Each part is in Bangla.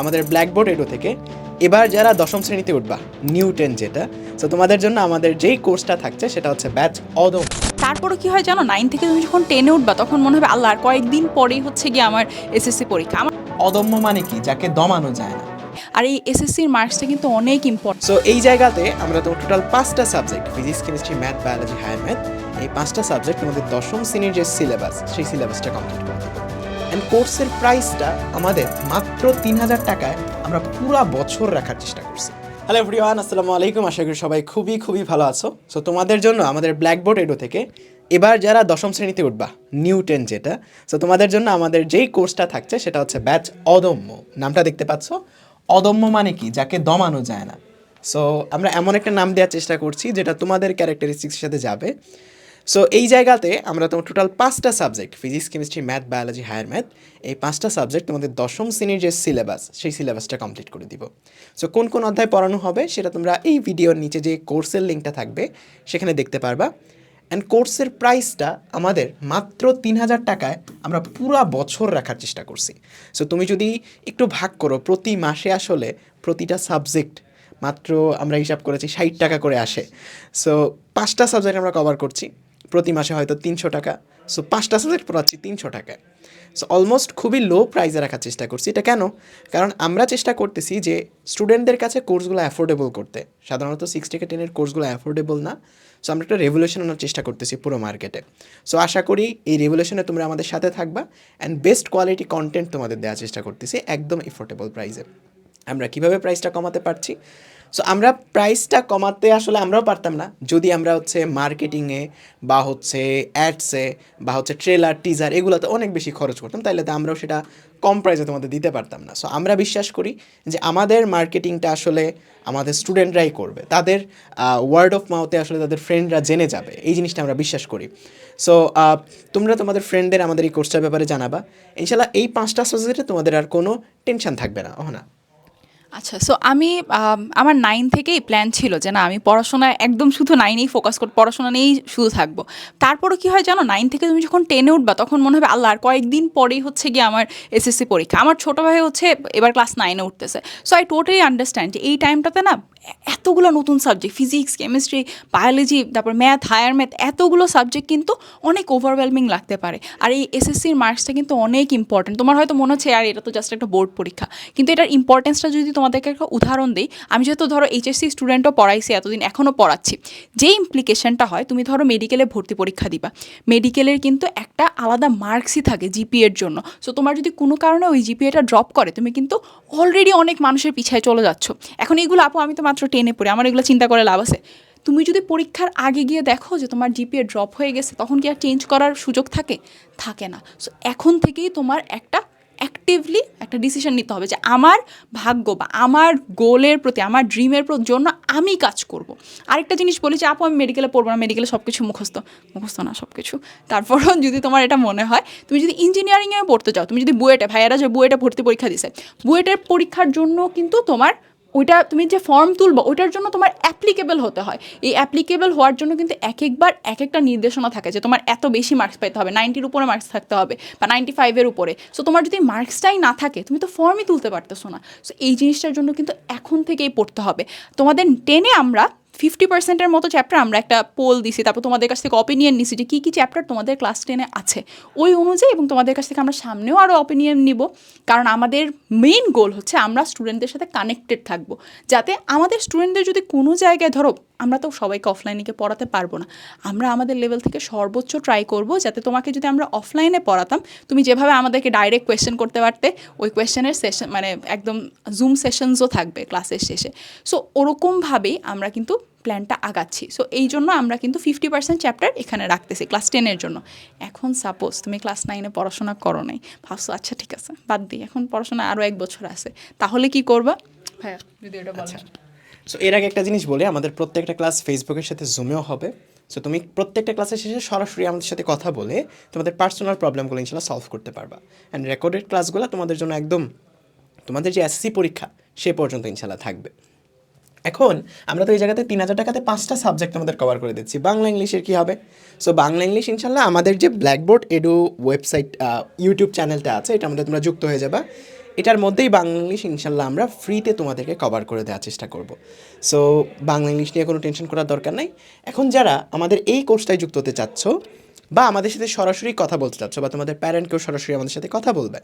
আমাদের ব্ল্যাকবোর্ড এডো থেকে। এবার যারা দশম শ্রেণীতে উঠবা নিউ টেন যেটা তো তোমাদের জন্য আমাদের যেই কোর্সটা থাকছে সেটা হচ্ছে ব্যাচ অদম তারপরে কি হয় জানো নাইন থেকে তুমি যখন টেনে উঠবা তখন মনে হবে আল্লাহ আর কয়েকদিন পরেই হচ্ছে গিয়ে আমার এসএসসি পরীক্ষা। আমার অদম্য মানে কি? যাকে দমানো যায় না। আর এই এসএসসির মার্কসটা কিন্তু অনেক ইম্পর্টেন্ট সো এই জায়গাতে আমরা তো টোটাল পাঁচটা subject physics chemistry math biology higher math এই পাঁচটা সাবজেক্ট আমাদের দশম শ্রেণির যে সিলেবাস সেই সিলেবাসটা কমপ্লিট করে দেবো অ্যান্ড কোর্সের প্রাইসটা আমাদের মাত্র তিন হাজার টাকায় আমরা পুরা বছর রাখার চেষ্টা করছি। হ্যালো এভরিওয়ান আসসালামু আলাইকুম। আশা করি সবাই খুবই খুবই ভালো আছো। সো তোমাদের জন্য আমাদের ব্ল্যাকবোর্ড এডো থেকে এবার যারা দশম শ্রেণীতে উঠবা নিউ টেন যেটা সো তোমাদের জন্য আমাদের যেই কোর্সটা থাকছে সেটা হচ্ছে ব্যাচ অদম্য। নামটা দেখতে পাচ্ছ? অদম্য মানে কি? যাকে দমানো যায় না। সো আমরা এমন একটা নাম দেওয়ার চেষ্টা করছি যেটা তোমাদের ক্যারেক্টারিস্টিক্সের সাথে যাবে। সো এই জায়গাতে আমরা তোমার টোটাল পাঁচটা subject physics chemistry math biology higher math এই পাঁচটা সাবজেক্ট তোমাদের দশম শ্রেণির যে সিলেবাস সেই সিলেবাসটা কমপ্লিট করে দিব। সো কোন কোন অধ্যায় পড়ানো হবে সেটা তোমরা এই ভিডিওর নিচে যে কোর্সের লিঙ্কটা থাকবে, সেখানে দেখতে পারবা। অ্যান্ড কোর্সের প্রাইসটা আমাদের মাত্র তিন হাজার টাকায় আমরা পুরা বছর রাখার চেষ্টা করছি। সো তুমি যদি একটু ভাগ করো, প্রতি মাসে আসলে প্রতিটা সাবজেক্ট মাত্র আমরা হিসাব করেছি ষাট টাকা করে আসে। সো পাঁচটা সাবজেক্ট আমরা কভার করছি। প্রতি মাসে হয়তো তিনশো টাকা। সো পাঁচটা সাবজেক্ট পড়াচ্ছি তিনশো টাকায়। সো অলমোস্ট খুবই লো প্রাইসে রাখার চেষ্টা করছি। এটা কেন? কারণ আমরা চেষ্টা করতেছি যে স্টুডেন্টদের কাছে কোর্সগুলো অ্যাফোর্ডেবল করতে। সাধারণত সিক্স থেকে টেনের কোর্সগুলো অ্যাফোর্ডেবল না। সো আমরা একটা রেভলিউশন আনার চেষ্টা করতেছি পুরো মার্কেটে সো আশা করি এই রেভলিউশনে তোমরা আমাদের সাথে থাকবা অ্যান্ড বেস্ট কোয়ালিটি কন্টেন্ট তোমাদের দেওয়ার চেষ্টা করতেছি একদম এফোর্ডেবল প্রাইসে আমরা কীভাবে প্রাইসটা কমাতে পারছি? সো আমরা প্রাইসটা কমাতে আসলে আমরাও পারতাম না। যদি আমরা হচ্ছে মার্কেটিংয়ে বা হচ্ছে অ্যাডসে বা হচ্ছে ট্রেলার টিজার এগুলোতে অনেক বেশি খরচ করতাম, তাইলে তো আমরাও সেটা কম প্রাইসে তোমাদের দিতে পারতাম না। সো আমরা বিশ্বাস করি যে আমাদের মার্কেটিংটা আসলে আমাদের স্টুডেন্টরাই করবে। তাদের ওয়ার্ড অফ মাউথে আসলে তাদের ফ্রেন্ডরা জেনে যাবে। এই জিনিসটা আমরা বিশ্বাস করি। সো তোমরা তোমাদের ফ্রেন্ডদের আমাদের এই কোর্সটার ব্যাপারে জানাবা। ইনশাল্লাহ এই পাঁচটা সাবজেক্টে তোমাদের আর কোনো টেনশন থাকবে না। ও না? আচ্ছা সো আমি আমার নাইন থেকেই প্ল্যান ছিল যে না, আমি পড়াশোনায় একদম শুধু নাইনেই ফোকাস কর, পড়াশোনা নিয়েই শুধু থাকব। তারপরও কী হয় জানো নাইন থেকে তুমি যখন টেনে উঠবা, তখন মনে হবে, আল্লাহ, আর কয়েকদিন পরেই হচ্ছে গিয়ে আমার এসএসসি পরীক্ষা। আমার ছোটো ভাই হচ্ছে এবার ক্লাস নাইনে উঠতেছে। সো আই টোটালি আন্ডারস্ট্যান্ড এই টাইমটাতে না এতগুলো নতুন সাবজেক্ট ফিজিক্স কেমিস্ট্রি বায়োলজি তারপর ম্যাথ হায়ার ম্যাথ এতগুলো সাবজেক্ট কিন্তু অনেক ওভারওয়েলমিং লাগতে পারে। আর এই এসএসসির মার্কসটা কিন্তু অনেক ইম্পর্টেন্ট তোমার হয়তো মনে হচ্ছে, আর, এটা তো জাস্ট একটা বোর্ড পরীক্ষা। কিন্তু এটার ইম্পর্টেন্সটা যদি তোমাদেরকে একটা উদাহরণ দিই, আমি যেহেতু ধরো এইচএসসি স্টুডেন্টও পড়াইছি, এতদিন এখনও পড়াচ্ছি যে ইমপ্লিকেশনটা হয়, তুমি ধরো মেডিকেলে ভর্তি পরীক্ষা দিবা। মেডিকেলের কিন্তু একটা আলাদা মার্কসই থাকে জিপিএর জন্য। সো তোমার যদি কোনো কারণে ওই জিপিএটা ড্রপ করে, তুমি কিন্তু অলরেডি অনেক মানুষের পিছায় চলে যাচ্ছ। এখন এইগুলো আপু, আমি তো মাত্র টেনে পড়ি, আমার এগুলো চিন্তা করে লাভ আছে। তুমি যদি পরীক্ষার আগে গিয়ে দেখো যে তোমার জিপিএ ড্রপ হয়ে গেছে, তখন কি আর চেঞ্জ করার সুযোগ থাকে? থাকে না। সো এখন থেকেই তোমার একটা অ্যাক্টিভলি একটা ডিসিশন নিতে হবে যে আমার ভাগ্য বা আমার গোলের প্রতি, আমার ড্রিমের জন্য আমি কাজ করব। আরেকটা জিনিস বলি যে, আপু, আমি মেডিকেলে পড়ব না মেডিকেলে সব কিছু মুখস্থ। মুখস্থ না সব কিছু তারপরও যদি তোমার এটা মনে হয়, তুমি যদি ইঞ্জিনিয়ারিংয়ে পড়তে চাও তুমি যদি বুয়েটে, ভাইয়ারা যে বুয়েটে ভর্তি পরীক্ষা দিছে, বুয়েটের পরীক্ষার জন্য কিন্তু তোমার ওইটা তুমি যে ফর্ম তুলবো, ওইটার জন্য তোমার অ্যাপ্লিকেবল হতে হয়। এই অ্যাপ্লিকেবল হওয়ার জন্য কিন্তু এক একবার এক একটা নির্দেশনা থাকে যে তোমার এত বেশি মার্কস পেতে হবে নাইনটির উপরে মার্কস থাকতে হবে বা নাইনটি ফাইভের উপরে। সো তোমার যদি মার্কসটাই না থাকে, তুমি তো ফর্মই তুলতে পারতেছো না। সো এই জিনিসটার জন্য কিন্তু এখন থেকেই পড়তে হবে। তোমাদের টেনে আমরা ফিফটি পার্সেন্টের মতো চ্যাপ্টার আমরা একটা পোল দিছি, তারপর তোমাদের কাছ থেকে অপিনিয়ন নিছি যে কী কী চ্যাপ্টার তোমাদের ক্লাস টেনে আছে। ওই অনুযায়ী এবং তোমাদের কাছ থেকে আমরা সামনেও আরও অপিনিয়ন নিব, কারণ আমাদের মেইন গোল হচ্ছে আমরা স্টুডেন্টদের সাথে কানেক্টেড থাকব। যাতে আমাদের স্টুডেন্টদের যদি কোনো জায়গায় ধরো আমরা তো সবাইকে অফলাইনে গিয়ে পড়াতে পারব না। আমরা আমাদের লেভেল থেকে সর্বোচ্চ ট্রাই করব যাতে তোমাকে যদি আমরা অফলাইনে পড়াতাম তুমি যেভাবে আমাদেরকে ডাইরেক্ট কোয়েশ্চেন করতে পারতে ওই কোয়েশ্চেনের সেশন মানে একদম জুম সেশনসও থাকবে ক্লাসের শেষে। সো ওরকমভাবেই আমরা কিন্তু প্ল্যানটা আগাচ্ছি। সো এই জন্য আমরা কিন্তু ফিফটি পার্সেন্ট চ্যাপ্টার এখানে রাখতেছি ক্লাস টেনের জন্য। এখন সাপোজ তুমি ক্লাস নাইনে পড়াশোনা করো নাই ভাবছ আচ্ছা ঠিক আছে বাদ দিই এখন পড়াশোনা আরও এক বছর আছে তাহলে কি করবা? হ্যাঁ যদি এটা সো এর আগে একটা জিনিস বলি, আমাদের প্রত্যেকটা ক্লাস ফেসবুকের সাথে জুমেও হবে। সো তুমি প্রত্যেকটা ক্লাসের শেষে সরাসরি আমাদের সাথে কথা বলে তোমাদের পার্সোনাল প্রবলেমগুলো ইনশাল্লাহ সলভ করতে পারবা। অ্যান্ড রেকর্ডেড ক্লাসগুলো তোমাদের জন্য একদম, তোমাদের যে এসএসসি পরীক্ষা, সে পর্যন্ত ইনশাল্লাহ থাকবে। এখন, আমরা তো এই জায়গাতে তিন হাজার টাকাতে পাঁচটা সাবজেক্ট আমাদের কভার করে দিচ্ছি। বাংলা ইংলিশের কী হবে? সো বাংলা ইংলিশ ইনশাল্লাহ আমাদের যে ব্ল্যাকবোর্ড এডু ওয়েবসাইট ইউটিউব চ্যানেলটা আছে, এটা আমাদের তোমরা যুক্ত হয়ে যাবা। এটার মধ্যেই বাংলা ইংলিশ ইনশাল্লাহ আমরা ফ্রিতে তোমাদেরকে কভার করে দেওয়ার চেষ্টা করব। সো বাংলা ইংলিশ নিয়ে কোনো টেনশন করার দরকার নাই। এখন যারা আমাদের এই কোর্সটায় যুক্ত হতে চাচ্ছ বা আমাদের সাথে সরাসরি কথা বলতে চাচ্ছ বা তোমাদের প্যারেন্টকেও সরাসরি আমাদের সাথে কথা বলবে,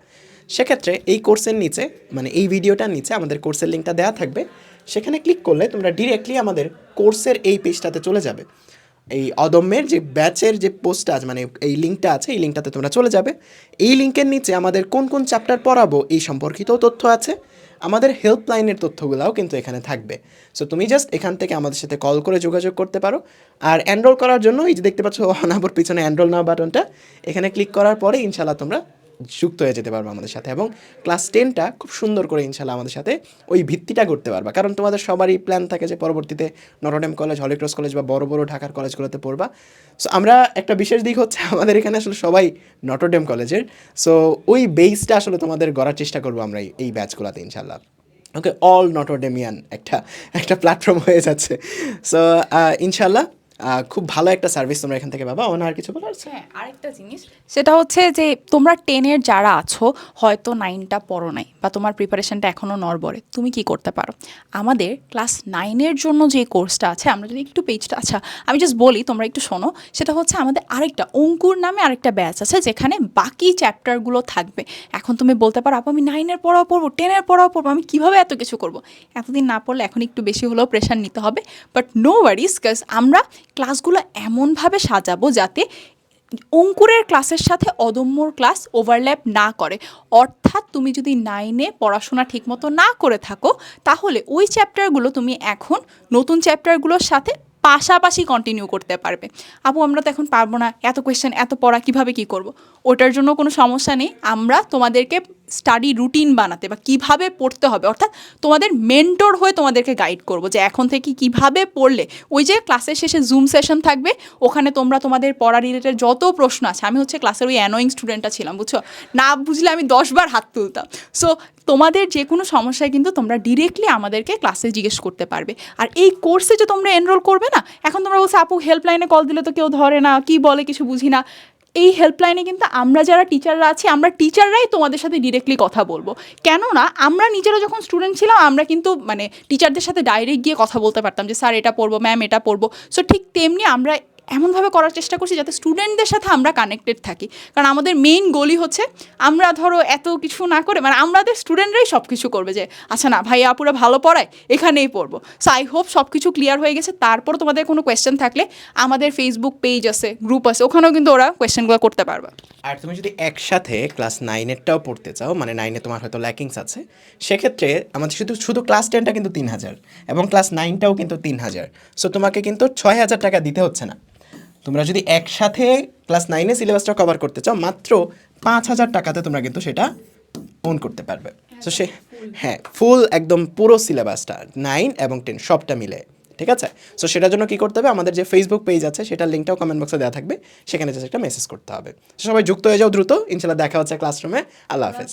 সেক্ষেত্রে এই কোর্সের নিচে মানে এই ভিডিওটার নিচে আমাদের কোর্সের লিঙ্কটা দেওয়া থাকবে। সেখানে ক্লিক করলে তোমরা ডিরেক্টলি আমাদের কোর্সের এই পেজটাতে চলে যাবে। এই অদম্যের যে ব্যাচের যে পোস্টটা আছে মানে এই লিঙ্কটা আছে, এই লিঙ্কটাতে তোমরা চলে যাবে। এই লিঙ্কের নিচে আমাদের কোন কোন চ্যাপ্টার পড়াবো, এই সম্পর্কিত তথ্য আছে। আমাদের হেল্পলাইনের তথ্যগুলোও কিন্তু এখানে থাকবে। সো তুমি জাস্ট এখান থেকে আমাদের সাথে কল করে যোগাযোগ করতে পারো। আর এনরোল করার জন্য এই যে দেখতে পাচ্ছ, অনাবর পিছনে এনরোল নাও বাটনটা এখানে ক্লিক করার পরে ইনশাল্লাহ তোমরা যুক্ত হয়ে যেতে পারবে আমাদের সাথে এবং ক্লাস টেনটা খুব সুন্দর করে ইনশাল্লাহ আমাদের সাথে ওই ভিত্তিটা করতে পারবা। কারণ তোমাদের সবারই প্ল্যান থাকে যে পরবর্তীতে নটরডেম কলেজ হলিক্রস কলেজ বা বড় বড় ঢাকার কলেজগুলোতে পড়বা। সো আমরা একটা বিশেষ দিক হচ্ছে আমাদের এখানে আসলে সবাই নটরডেম কলেজের সো ওই বেসটা আসলে তোমাদের গড়ার চেষ্টা করব আমরা এই- ব্যাচগুলোতে ইনশাল্লাহ। ওকে অল নটরডেমিয়ান একটা একটা প্ল্যাটফর্ম হয়ে যাচ্ছে। সো ইনশাল্লাহ খুব ভালো একটা সার্ভিস তোমরা এখান থেকে পাবা। অন্য আর কিছু বলার আছে? হ্যাঁ আরেকটা জিনিস। সেটা হচ্ছে যে তোমরা টেনের যারা আছো হয়তো নাইনটা পড়ো নাই বা তোমার প্রিপারেশনটা এখনও নড়বড়ে তুমি কি করতে পারো? আমাদের ক্লাস নাইনের জন্য যে কোর্সটা আছে আমরা যদি একটু পেজটা আচ্ছা আমি জাস্ট বলি তোমরা একটু শোনো। সেটা হচ্ছে আমাদের আরেকটা অঙ্কুর নামে আরেকটা ব্যাচ আছে যেখানে বাকি চ্যাপ্টারগুলো থাকবে। এখন তুমি বলতে পারো আপু আমি নাইনের পড়াও পড়ব টেনের পড়াও পড়ব আমি কীভাবে এত কিছু করব? এতদিন না পড়লে এখন একটু বেশি হলেও প্রেশার নিতে হবে বাট নো ওয়ারিস কাজ আমরা ক্লাসগুলো এমনভাবে সাজাবো যাতে অঙ্কুরের ক্লাসের সাথে অদম্যর ক্লাস ওভারল্যাপ না করে। অর্থাৎ তুমি যদি নাইনে পড়াশোনা ঠিকমতো না করে থাকো, তাহলে ওই চ্যাপ্টারগুলো তুমি এখন নতুন চ্যাপ্টারগুলোর সাথে পাশাপাশি কন্টিনিউ করতে পারবে। আপু, আমরা তো এখন পারব না, এত কোয়েশ্চেন এত পড়া, কীভাবে কি করব? ওটার জন্য কোনো সমস্যা নেই। আমরা তোমাদেরকে স্টাডি রুটিন বানাতে বা কীভাবে পড়তে হবে, অর্থাৎ তোমাদের মেন্টর হয়ে তোমাদেরকে গাইড করব যে এখন থেকে কীভাবে পড়লে। ওই যে ক্লাসের শেষে জুম সেশন থাকবে, ওখানে তোমরা তোমাদের পড়া রিলেটেড যত প্রশ্ন আছে, আমি হচ্ছে ক্লাসের ওই অ্যানোয়িং স্টুডেন্টটা ছিলাম, বুঝছ? না বুঝলে আমি দশবার হাত তুলতাম। সো তোমাদের যে কোনো সমস্যায় কিন্তু তোমরা ডিরেক্টলি আমাদেরকে ক্লাসে জিজ্ঞেস করতে পারবে। আর এই কোর্সে যে তোমরা এনরোল করবে না, এখন তোমরা বলছো, আপু হেল্পলাইনে কল দিলে তো কেউ ধরে না, কি বলে কিছু বুঝি না। এই হেল্পলাইনে কিন্তু আমরা যারা টিচাররা আছি, আমরা টিচাররাই তোমাদের সাথে ডিরেক্টলি কথা বলব। কেননা, আমরা নিজেরা যখন স্টুডেন্ট ছিলাম, আমরা কিন্তু মানে টিচারদের সাথে ডাইরেক্ট গিয়ে কথা বলতে পারতাম যে, স্যার, এটা পড়ব ম্যাম এটা পড়ব। সো ঠিক তেমনি আমরা এমনভাবে করার চেষ্টা করছি যাতে স্টুডেন্টদের সাথে আমরা কানেক্টেড থাকি। কারণ আমাদের মেইন গোলই হচ্ছে, আমরা ধরো এত কিছু না করে মানে আমাদের স্টুডেন্টরাই সব কিছু করবে যে আচ্ছা না ভাই আপুরা ভালো পড়ায়, এখানেই পড়ব। সো আই হোপ সব কিছু ক্লিয়ার হয়ে গেছে। তারপর তোমাদের কোনো কোয়েশ্চেন থাকলে আমাদের ফেসবুক পেজ আছে গ্রুপ আছে, ওখানেও কিন্তু ওরা কোয়েশ্চেনগুলো করতে পারবে। আর তুমি যদি একসাথে ক্লাস নাইনেরটাও পড়তে চাও মানে নাইনে তোমার হয়তো ল্যাকিংস আছে, সেক্ষেত্রে আমাদের শুধু শুধু ক্লাস টেনটা কিন্তু তিন হাজার, এবং ক্লাস নাইনটাও কিন্তু তিন হাজার। সো তোমাকে কিন্তু ছয় হাজার টাকা দিতে হচ্ছে না। তোমরা যদি একসাথে ক্লাস নাইনে সিলেবাসটা কভার করতে চাও, মাত্র পাঁচ হাজার টাকাতে তোমরা কিন্তু সেটা ওন করতে পারবে। তো সে হ্যাঁ ফুল একদম পুরো সিলেবাসটা নাইন এবং টেন সবটা মিলে, ঠিক আছে? সো সেটার জন্য কি করতে হবে? আমাদের যে ফেসবুক পেজ আছে, সেটার লিঙ্কটাও কমেন্ট বক্সে দেওয়া থাকবে। সেখানে জাস্ট একটা মেসেজ করতে হবে। সবাই যুক্ত হয়ে যাও দ্রুত। ইনশাল্লাহ দেখা হচ্ছে ক্লাসরুমে আল্লাহ হাফেজ।